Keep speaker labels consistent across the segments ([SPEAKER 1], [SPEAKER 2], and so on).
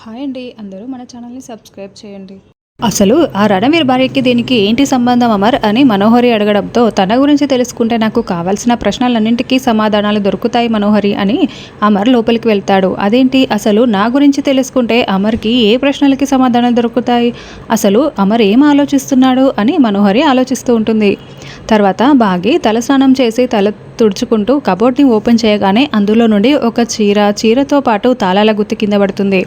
[SPEAKER 1] Hi అండి అందరూ మన ఛానల్ని సబ్స్క్రైబ్ చేయండి. అసలు ఆ రణవీర్ భార్యకి దీనికి ఏంటి సంబంధం అమర్ అని మనోహరి అడగడంతో తన గురించి తెలుసుకుంటే నాకు కావాల్సిన ప్రశ్నలన్నింటికీ సమాధానాలు దొరుకుతాయి మనోహరి అని అమర్ లోపలికి వెళ్తాడు. అదేంటి? అసలు నా గురించి తెలుసుకుంటే అమర్కి ఏ ప్రశ్నలకి సమాధానాలు దొరుకుతాయి? అసలు అమర్ ఏం ఆలోచిస్తున్నాడు అని మనోహరి ఆలోచిస్తూ ఉంటుంది. తర్వాత బాగి తలస్నానం చేసి తల తుడుచుకుంటూ కబోర్డ్ని ఓపెన్ చేయగానే అందులో నుండి ఒక చీర చీరతో పాటు తాళాల గుత్తి కింద పడుతుంది.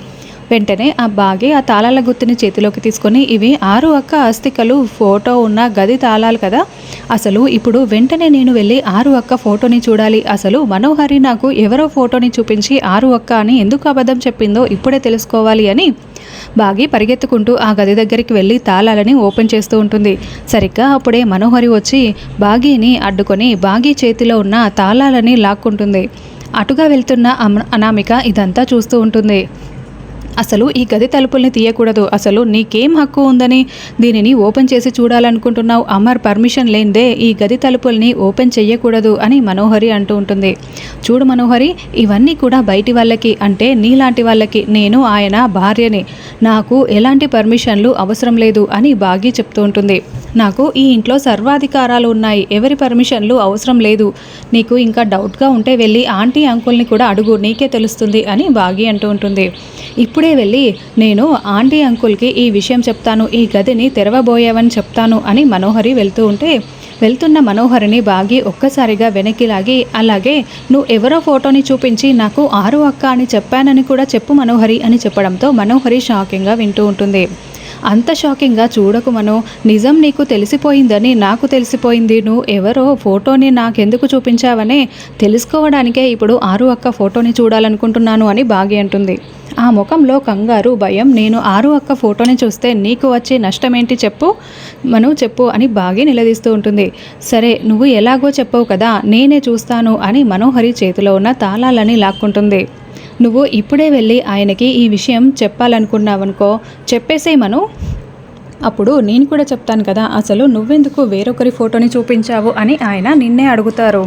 [SPEAKER 1] వెంటనే ఆ బాగి ఆ తాళాల గుత్తిని చేతిలోకి తీసుకొని ఇవి ఆరు అక్క అస్థికలు ఫోటో ఉన్న గది తాళాలు కదా. అసలు ఇప్పుడు వెంటనే నేను వెళ్ళి ఆరు అక్క ఫోటోని చూడాలి. అసలు మనోహరి నాకు ఎవరో ఫోటోని చూపించి ఆరు అక్క అని ఎందుకు అబద్ధం చెప్పిందో ఇప్పుడే తెలుసుకోవాలి అని బాగి పరిగెత్తుకుంటూ ఆ గది దగ్గరికి వెళ్ళి తాళాలని ఓపెన్ చేస్తూ ఉంటుంది. సరిగ్గా అప్పుడే మనోహరి వచ్చి బాగీని అడ్డుకొని బాగీ చేతిలో ఉన్న తాళాలని లాక్కుంటుంది. అటుగా వెళ్తున్న అమ- అనామిక ఇదంతా చూస్తూ ఉంటుంది. అసలు ఈ గది తలుపుల్ని తీయకూడదు. అసలు నీకేం హక్కు ఉందని దీనిని ఓపెన్ చేసి చూడాలనుకుంటున్నావు. అమర్ పర్మిషన్ లేనిదే ఈ గది తలుపుల్ని ఓపెన్ చెయ్యకూడదు అని మనోహరి అంటూ ఉంటుంది. చూడు మనోహరి ఇవన్నీ కూడా బయటి వాళ్ళకి అంటే నీలాంటి వాళ్ళకి. నేను ఆయన భార్యని. నాకు ఎలాంటి పర్మిషన్లు అవసరం లేదు అని బాగి చెప్తూ ఉంటుంది. నాకు ఈ ఇంట్లో సర్వాధికారాలు ఉన్నాయి. ఎవరి పర్మిషన్లు అవసరం లేదు. నీకు ఇంకా డౌట్గా ఉంటే వెళ్ళి ఆంటీ అంకుల్ని కూడా అడుగు. నీకే తెలుస్తుంది అని బాగి అంటూ ఉంటుంది. ఇప్పుడే వెళ్ళి నేను ఆంటీ అంకుల్కి ఈ విషయం చెప్తాను ఈ గదిని తెరవబోయావని చెప్తాను అని మనోహరి వెళ్తూ ఉంటే వెళ్తున్న మనోహరిని బాగి ఒక్కసారిగా వెనక్కి లాగి అలాగే నువ్వు ఎవరో ఫోటోని చూపించి నాకు ఆరు అక్క అని చెప్పానని కూడా చెప్పు మనోహరి అని చెప్పడంతో మనోహరి షాకింగ్గా వింటూ ఉంటుంది. అంత షాకింగ్గా చూడకు మనం నిజం నీకు తెలిసిపోయిందని నాకు తెలిసిపోయింది. నువ్వు ఎవరో ఫోటోని నాకెందుకు చూపించావనే తెలుసుకోవడానికే ఇప్పుడు ఆరు అక్క ఫోటోని చూడాలనుకుంటున్నాను అని బాగి అంటుంది. ఆ ముఖంలో కంగారు భయం నేను ఆరు అక్క ఫోటోని చూస్తే నీకు వచ్చే నష్టం ఏంటి చెప్పు? మనం చెప్పు అని బాగి నిలదీస్తూ ఉంటుంది. సరే నువ్వు ఎలాగో చెప్పవు కదా నేనే చూస్తాను అని మనోహరి చేతిలో ఉన్న తాళాలని లాక్కుంటుంది. నువ్వు ఇప్పుడే వెళ్ళి ఆయనకి ఈ విషయం చెప్పాలనుకున్నావనుకో చెప్పేసేయ్ మను. అప్పుడు నేను కూడా చెప్తాను కదా అసలు నువ్వెందుకు వేరొకరి ఫోటోని చూపించావు అని ఆయన నిన్నే అడుగుతారు.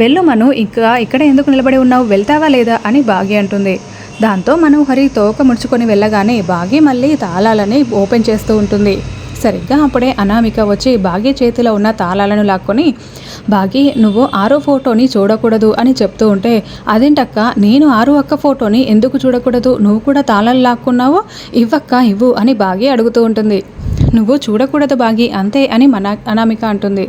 [SPEAKER 1] వెళ్ళు మను ఇంకా ఇక్కడ ఎందుకు నిలబడి ఉన్నావు వెళ్తావా లేదా అని బాగి అంటుంది. దాంతో మనోహరి తోక ముడుచుకొని వెళ్ళగానే బాగి మళ్ళీ తాళాలని ఓపెన్ చేస్తూ ఉంటుంది. సరిగ్గా అప్పుడే అనామిక వచ్చి భాగ్య చేతిలో ఉన్న తాళాలను లాక్కొని బాగి నువ్వు ఆరో ఫోటోని చూడకూడదు అని చెప్తూ ఉంటే అదేంటక్క నేను ఆరు అక్క ఫోటోని ఎందుకు చూడకూడదు? నువ్వు కూడా తాళాలు లాక్కున్నావు ఇవ్వక్క ఇవ్వు అని భాగ్య అడుగుతూ ఉంటుంది. నువ్వు చూడకూడదు బాగి అంతే అని మన అనామిక అంటుంది.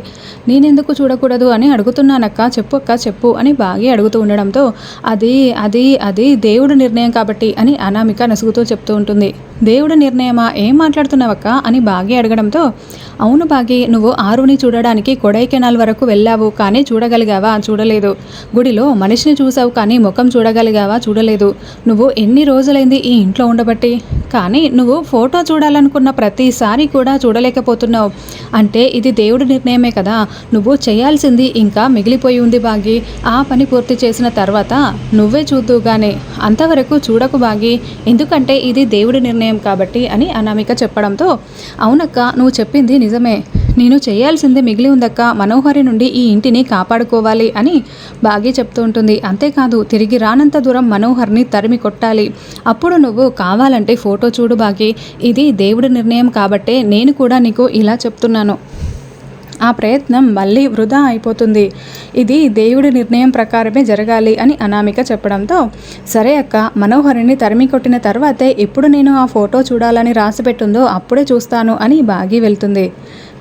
[SPEAKER 1] నేనెందుకు చూడకూడదు అని అడుగుతున్నానక్క చెప్పు అక్క చెప్పు అని బాగి అడుగుతూ ఉండడంతో అది అది అది దేవుడి నిర్ణయం కాబట్టి అని అనామిక నసుగుతూ చెప్తూ ఉంటుంది. దేవుడి నిర్ణయమా? ఏం మాట్లాడుతున్నావక్క? అని బాగి అడగడంతో అవును బాగి నువ్వు ఆరుని చూడడానికి కొడైకెనాల్ వరకు వెళ్ళావు కానీ చూడగలిగావా? చూడలేదు. గుడిలో మనిషిని చూసావు కానీ ముఖం చూడగలిగావా? చూడలేదు. నువ్వు ఎన్ని రోజులైంది ఈ ఇంట్లో ఉండబట్టి? కానీ నువ్వు ఫోటో చూడాలనుకున్న ప్రతిసారి కూడా చూడలేకపోతున్నావు. అంటే ఇది దేవుడి నిర్ణయమే కదా. నువ్వు చేయాల్సింది ఇంకా మిగిలిపోయి ఉంది బాగి. ఆ పని పూర్తి చేసిన తర్వాత నువ్వే చూద్దుగానే అంతవరకు చూడకు బాగి. ఎందుకంటే ఇది దేవుడి నిర్ణయం. కాబట్టి అని అనామిక చెప్పడంతో అవునక్క నువ్వు చెప్పింది నిజమే. నేను చేయాల్సింది మిగిలి ఉందక్క. మనోహరి నుండి ఈ ఇంటిని కాపాడుకోవాలి అని బాగి చెప్తూ ఉంటుంది. అంతేకాదు తిరిగి రానంత దూరం మనోహర్ని తరిమి కొట్టాలి. అప్పుడు నువ్వు కావాలంటే ఫోటో చూడు బాగి. ఇది దేవుడి నిర్ణయం కాబట్టే నేను కూడా నీకు ఇలా చెప్తున్నాను. ఆ ప్రయత్నం మళ్ళీ వృధా అయిపోతుంది. ఇది దేవుడి నిర్ణయం ప్రకారమే జరగాలి అని అనామిక చెప్పడంతో సరే అక్క మనోహరిని తరిమి కొట్టిన తర్వాతే ఎప్పుడు నేను ఆ ఫోటో చూడాలని రాసిపెట్టుందో అప్పుడే చూస్తాను అని బాగి వెళ్తుంది.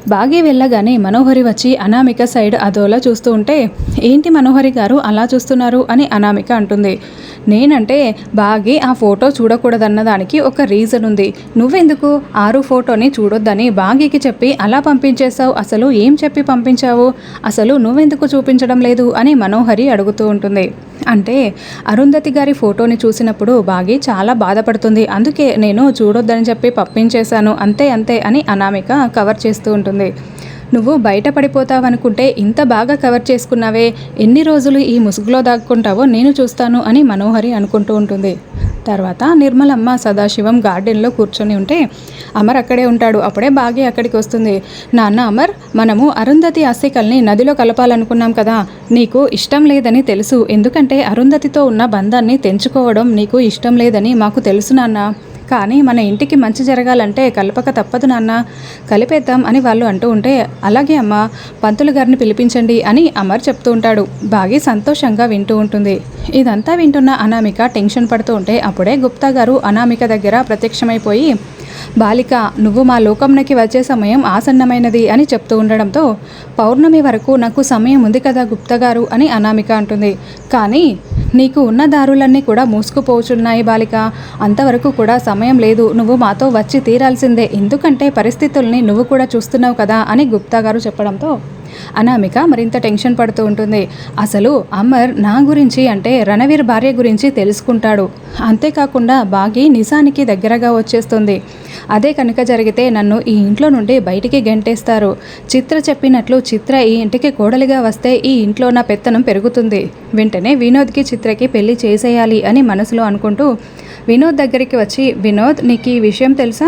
[SPEAKER 1] బాగి వెళ్ళగానే మనోహరి వచ్చి అనామిక సైడ్ అదోలా చూస్తూ ఉంటే ఏంటి మనోహరి గారు అలా చూస్తున్నారు? అని అనామిక అంటుంది. నేనంటే బాగి ఆ ఫోటో చూడకూడదన్న దానికి ఒక రీజన్ ఉంది. నువ్వెందుకు ఆరు ఫోటోని చూడొద్దని బాగీకి చెప్పి అలా పంపించేశావు? అసలు ఏం చెప్పి పంపించావు? అసలు నువ్వెందుకు చూపించడం లేదు? అని మనోహరి అడుగుతూ ఉంటుంది. అంటే అరుంధతి గారి ఫోటోని చూసినప్పుడు బాగి చాలా బాధపడుతుంది. అందుకే నేను చూడొద్దని చెప్పి పంపించేశాను. అంతే అంతే అని అనామిక కవర్ చేస్తూ ఉంటుంది. నువ్వు బయట పడిపోతావనుకుంటే ఇంత బాగా కవర్ చేసుకున్నావే ఎన్ని రోజులు ఈ ముసుగులో దాక్కుంటావో నేను చూస్తాను అని మనోహరి అనుకుంటూ ఉంటుంది. తర్వాత నిర్మలమ్మ సదాశివం గార్డెన్లో కూర్చొని ఉంటే అమర్ అక్కడే ఉంటాడు అప్పుడే బాగి అక్కడికి వస్తుంది. నాన్న అమర్ మనము అరుంధతి అస్థికల్ని నదిలో కలపాలనుకున్నాం కదా నీకు ఇష్టం లేదని తెలుసు ఎందుకంటే అరుంధతితో ఉన్న బంధాన్ని తెంచుకోవడం నీకు ఇష్టం లేదని మాకు తెలుసు నాన్న. కానీ మన ఇంటికి మంచి జరగాలంటే కలపక తప్పదు నాన్న. కలిపేద్దాం అని వాళ్ళు అంటూ ఉంటే అలాగే అమ్మ పంతులు గారిని పిలిపించండి అని అమర్ చెప్తూ ఉంటాడు. బాగి సంతోషంగా వింటూ ఉంటుంది. ఇదంతా వింటున్న అనామిక టెన్షన్ పడుతూ ఉంటే అప్పుడే గుప్తా గారు అనామిక దగ్గర ప్రత్యక్షమైపోయి బాలిక నువ్వు మా లోకంలోకి వచ్చే సమయం ఆసన్నమైనది అని చెప్తూ ఉండడంతో పౌర్ణమి వరకు నాకు సమయం ఉంది కదా గుప్తగారు అని అనామిక అంటుంది. కానీ నీకు ఉన్న దారులన్నీ కూడా మూసుకుపోచున్నాయి బాలిక. అంతవరకు కూడా సమయం లేదు. నువ్వు మాతో వచ్చి తీరాల్సిందే. ఎందుకంటే పరిస్థితుల్ని నువ్వు కూడా చూస్తున్నావు కదా అని గుప్తా గారు చెప్పడంతో అనామిక మరింత టెన్షన్ పడుతూ ఉంటుంది. అసలు అమర్ నా గురించి అంటే రణవీర్ భార్య గురించి తెలుసుకుంటాడు. అంతేకాకుండా బాగి నిజానికి దగ్గరగా వచ్చేస్తుంది. అదే కనుక జరిగితే నన్ను ఈ ఇంట్లో నుండి బయటికి గెంటేస్తారు. చిత్ర చెప్పినట్లు చిత్ర ఈ ఇంటికి కోడలిగా వస్తే ఈ ఇంట్లో నా పెత్తనం పెరుగుతుంది. వెంటనే వినోద్కి చిత్రకి పెళ్ళి చేసేయాలి అని మనసులో అనుకుంటూ వినోద్ దగ్గరికి వచ్చి వినోద్ నీకు ఈ విషయం తెలుసా?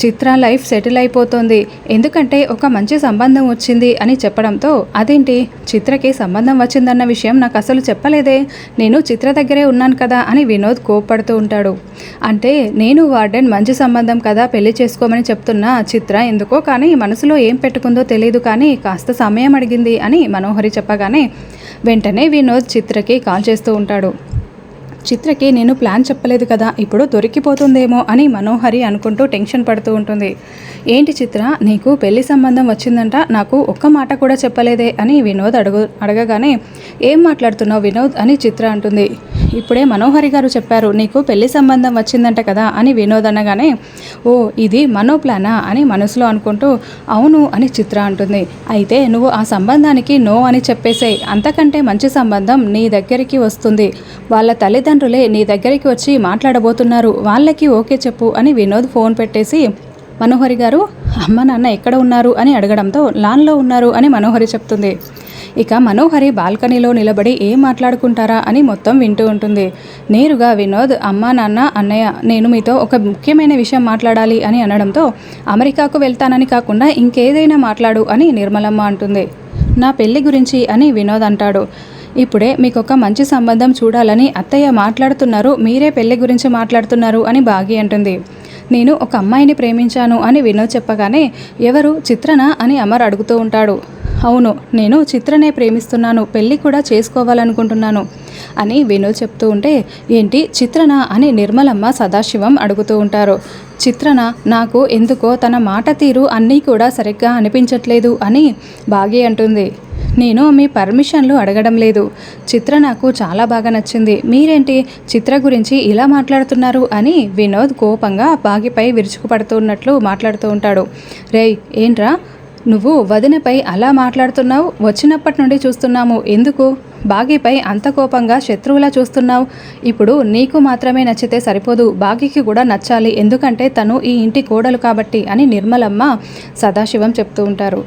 [SPEAKER 1] చిత్ర లైఫ్ సెటిల్ అయిపోతుంది. ఎందుకంటే ఒక మంచి సంబంధం వచ్చింది అని చెప్పడంతో అదేంటి? చిత్రకి సంబంధం వచ్చిందన్న విషయం నాకు అసలు చెప్పలేదే. నేను చిత్ర దగ్గరే ఉన్నాను కదా అని వినోద్ కోప్పడుతూ ఉంటాడు. అంటే నేను వార్డెన్ మంచి సంబంధం కదా పెళ్ళి చేసుకోమని చెప్తున్నా చిత్ర ఎందుకో కానీ మనసులో ఏం పెట్టుకుందో తెలియదు కానీ కాస్త సమయం అడిగింది అని మనోహరి చెప్పగానే వెంటనే వినోద్ చిత్రకి కాల్ చేస్తూ ఉంటాడు. చిత్రకి నేను ప్లాన్ చెప్పలేదు కదా ఇప్పుడు దొరికిపోతుందేమో అని మనోహరి అనుకుంటూ టెన్షన్ పడుతూ ఉంటుంది. ఏంటి చిత్ర నీకు పెళ్ళి సంబంధం వచ్చిందంట నాకు ఒక్క మాట కూడా చెప్పలేదే అని వినోద్ అడుగు అడగగానే ఏం మాట్లాడుతున్నావు వినోద్? అని చిత్ర అంటుంది. ఇప్పుడే మనోహరి గారు చెప్పారు నీకు పెళ్ళి సంబంధం వచ్చిందంట కదా అని వినోద్ అనగానే ఓ ఇది మనో ప్లానా అని మనసులో అనుకుంటూ అవును అని చిత్ర అంటుంది. అయితే నువ్వు ఆ సంబంధానికి నో అని చెప్పేసేయ్. అంతకంటే మంచి సంబంధం నీ దగ్గరికి వస్తుంది. వాళ్ళ తల్లిదండ్రులే నీ దగ్గరికి వచ్చి మాట్లాడబోతున్నారు. వాళ్ళకి ఓకే చెప్పు అని వినోద్ ఫోన్ పెట్టేసి మనోహరి గారు అమ్మ నాన్న ఎక్కడ ఉన్నారు అని అడగడంతో లాన్లో ఉన్నారు అని మనోహరి చెప్తుంది. ఇక మనోహరి బాల్కనీలో నిలబడి ఏం మాట్లాడుకుంటారా అని మొత్తం వింటూ ఉంటుంది. నేరుగా వినోద్ అమ్మా నాన్న అన్నయ్య నేను మీతో ఒక ముఖ్యమైన విషయం మాట్లాడాలి అని అనడంతో అమెరికాకు వెళ్తానని కాకుండా ఇంకేదైనా మాట్లాడు అని నిర్మలమ్మ అంటుంది. నా పెళ్ళి గురించి అని వినోద్ అంటాడు. ఇప్పుడే మీకు ఒక మంచి సంబంధం చూడాలని అత్తయ్య మాట్లాడుతున్నారు మీరే పెళ్ళి గురించి మాట్లాడుతున్నారు అని బాగి అంటుంది. నేను ఒక అమ్మాయిని ప్రేమించాను అని వినోద్ చెప్పగానే ఎవరు? చిత్రన? అని అమర్ అడుగుతూ ఉంటాడు. అవును నేను చిత్రనే ప్రేమిస్తున్నాను పెళ్ళి కూడా చేసుకోవాలనుకుంటున్నాను అని వినోద్ చెప్తూ ఉంటే ఏంటి చిత్రన అని నిర్మలమ్మ సదాశివం అడుగుతూ ఉంటారు. చిత్రన నాకు ఎందుకో తన మాట తీరు అన్నీ కూడా సరిగ్గా అనిపించట్లేదు అని బాగి అంటుంది. నేను మీ పర్మిషన్లు అడగడం లేదు. చిత్ర నాకు చాలా బాగా నచ్చింది. మీరేంటి చిత్ర గురించి ఇలా మాట్లాడుతున్నారు అని వినోద్ కోపంగా బాగిపై విరుచుకుపడుతున్నట్లు మాట్లాడుతూ ఉంటాడు. రేయ్ ఏంట్రా? నువ్వు వదినపై అలా మాట్లాడుతున్నావు? వచ్చినప్పటి నుండి చూస్తున్నాము. ఎందుకు? బాగిపై అంత కోపంగా శత్రువులా చూస్తున్నావు. ఇప్పుడు నీకు మాత్రమే నచ్చితే సరిపోదు. బాగికి కూడా నచ్చాలి. ఎందుకంటే తను ఈ ఇంటి కోడలు కాబట్టి అని నిర్మలమ్మ సదాశివం చెప్తూ ఉంటారు.